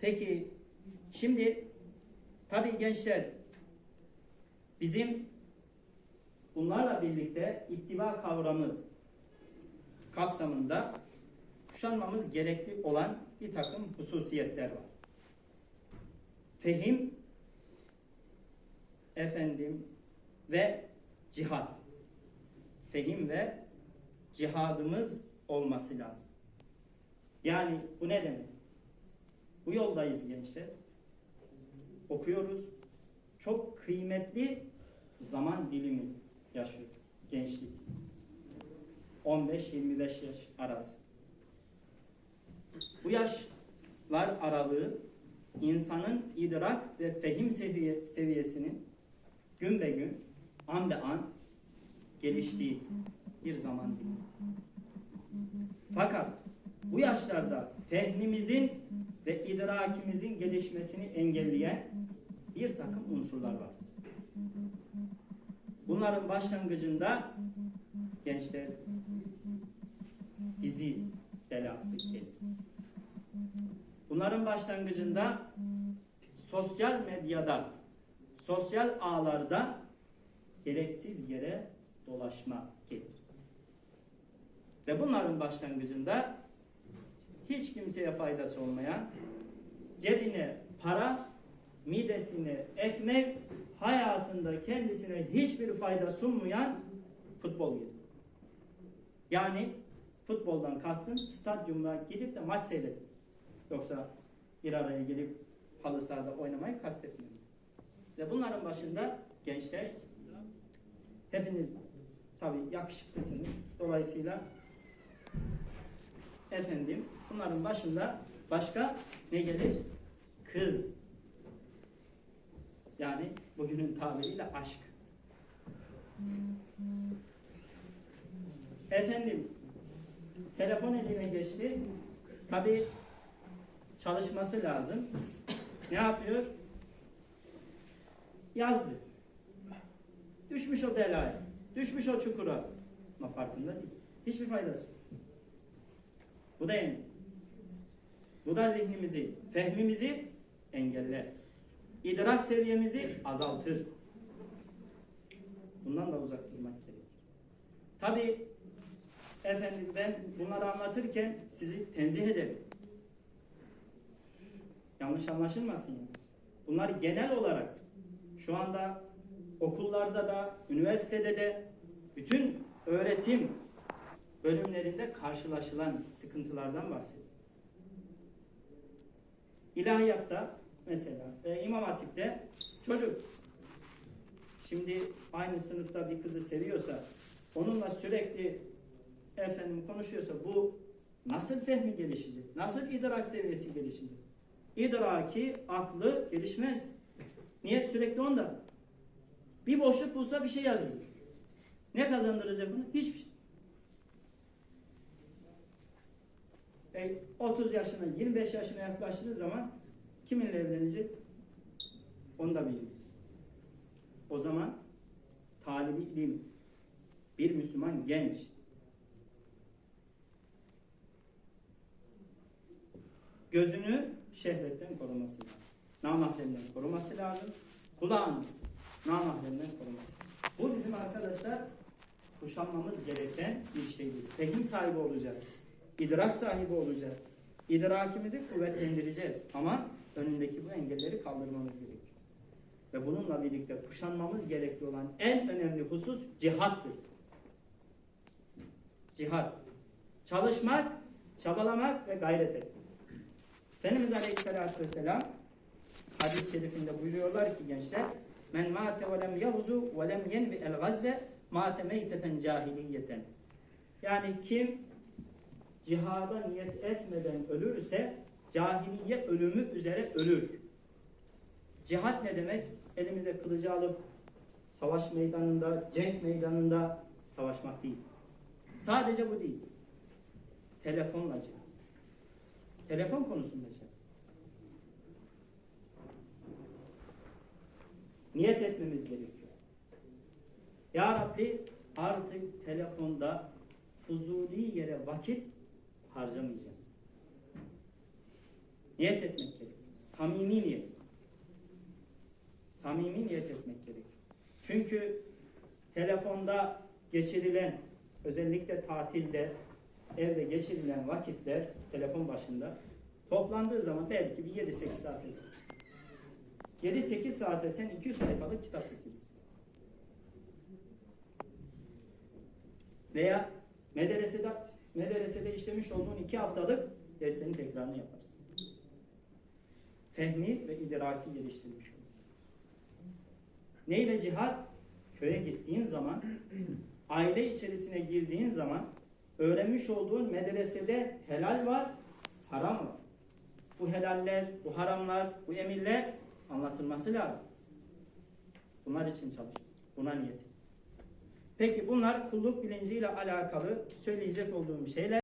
Peki şimdi tabii gençler bizim bunlarla birlikte ittiba kavramı kapsamında kuşanmamız gerekli olan bir takım hususiyetler var. Fehim, efendim ve cihat. Fehim ve cihadımız olması lazım. Yani bu ne demek? Bu yoldayız gençler. Okuyoruz. Çok kıymetli zaman dilimi yaşıyor gençlik. 15-25 yaş arası. Bu yaşlar aralığı insanın idrak ve fehim seviye, seviyesinin gün be gün, an be an geliştiği bir zaman dilimi. Fakat bu yaşlarda fehmimizin ve idrakimizin gelişmesini engelleyen bir takım unsurlar var. Bunların başlangıcında gençler dizi belası geliyor. Bunların başlangıcında sosyal medyada, sosyal ağlarda gereksiz yere dolaşma gelir. Ve bunların başlangıcında hiç kimseye faydası olmayan, cebine para, midesine ekmek, hayatında kendisine hiçbir fayda sunmayan futbol gibi. Yani futboldan kastım stadyuma gidip de maç seyredin. Yoksa bir araya gelip halı sahada oynamayı kastetmiyorum. Ve bunların başında gençler hepiniz tabii yakışıklısınız. Dolayısıyla efendim bunların başında başka ne gelir? Kız. Yani bugünün tabiriyle aşk. Efendim telefon eline geçti. Tabi çalışması lazım. Ne yapıyor? Yazdı. Düşmüş o belaya. Düşmüş o çukura. Ama farkında değil. Hiçbir faydası yok. Bu da yani. Bu da zihnimizi, fehmimizi engeller. İdrak seviyemizi azaltır. Bundan da uzak durmak gerekir. Tabi efendim ben bunları anlatırken sizi tenzih ederim. Yanlış anlaşılmasın yani. Bunlar genel olarak şu anda okullarda da, üniversitede de bütün öğretim bölümlerinde karşılaşılan sıkıntılardan bahsediyor. İlahiyatta mesela e, İmam Hatip'te çocuk şimdi aynı sınıfta bir kızı seviyorsa onunla sürekli efendim konuşuyorsa bu nasıl fehmi gelişecek? Nasıl idrak seviyesi gelişecek? İdraki, aklı gelişmez. Niye? Sürekli onda. Bir boşluk bulsa bir şey yazacak. Ne kazandıracak bunu? Hiçbir şey. E, 30 yaşına, 25 yaşına yaklaştığı zaman kiminle evlenecek? Onu da bilmiyor. O zaman talibi ilim, bir Müslüman genç, gözünü şehvetten koruması lazım. Namahremden koruması lazım. Kulağını namahremden koruması lazım. Bu bizim arkadaşlar kuşanmamız gereken bir şeydir. Fehim sahibi olacağız. İdrak sahibi olacağız. İdrakimizi kuvvetlendireceğiz. Ama önündeki bu engelleri kaldırmamız gerekiyor. Ve bununla birlikte kuşanmamız gerekli olan en önemli husus cihattır. Cihat. Çalışmak, çabalamak ve gayret etmek. Efendimiz Aleyhisselatü Vesselam hadis-i şerifinde buyuruyorlar ki gençler Men mâte ve lem yavzu ve lem yenvi el gazve mâte meyteten cahiliyeten Yani kim cihada niyet etmeden ölürse cahiliye ölümü üzere ölür. Cihat ne demek? Elimize kılıcı alıp savaş meydanında, cenk meydanında savaşmak değil. Sadece bu değil. Telefonla cihat. Telefon konusunda cihat. Niyet etmemiz gerekiyor. Ya Rabbi artık telefonda fuzuli yere vakit harcamayacağım. Niyet etmek gerekiyor. samimi niyet. Samimi niyet etmek gerekiyor. Çünkü telefonda geçirilen özellikle tatilde evde geçirilen vakitler telefon başında toplandığı zaman belki bir 7-8 saat eder. 7-8 saate sen 200 sayfalık kitap bitirirsin. Veya medresede medresede işlemiş olduğun 2 haftalık derslerin tekrarını yaparsın. Fehmi ve idraki geliştirmiş olursun. Neyle cihat? Köye gittiğin zaman, aile içerisine girdiğin zaman öğrenmiş olduğun medresede helal var, haram var. Bu helaller, bu haramlar, bu emirler anlatılması lazım. Bunlar için çalış. Buna niyet. et. Peki bunlar kulluk bilinciyle alakalı söyleyecek olduğum şeyler.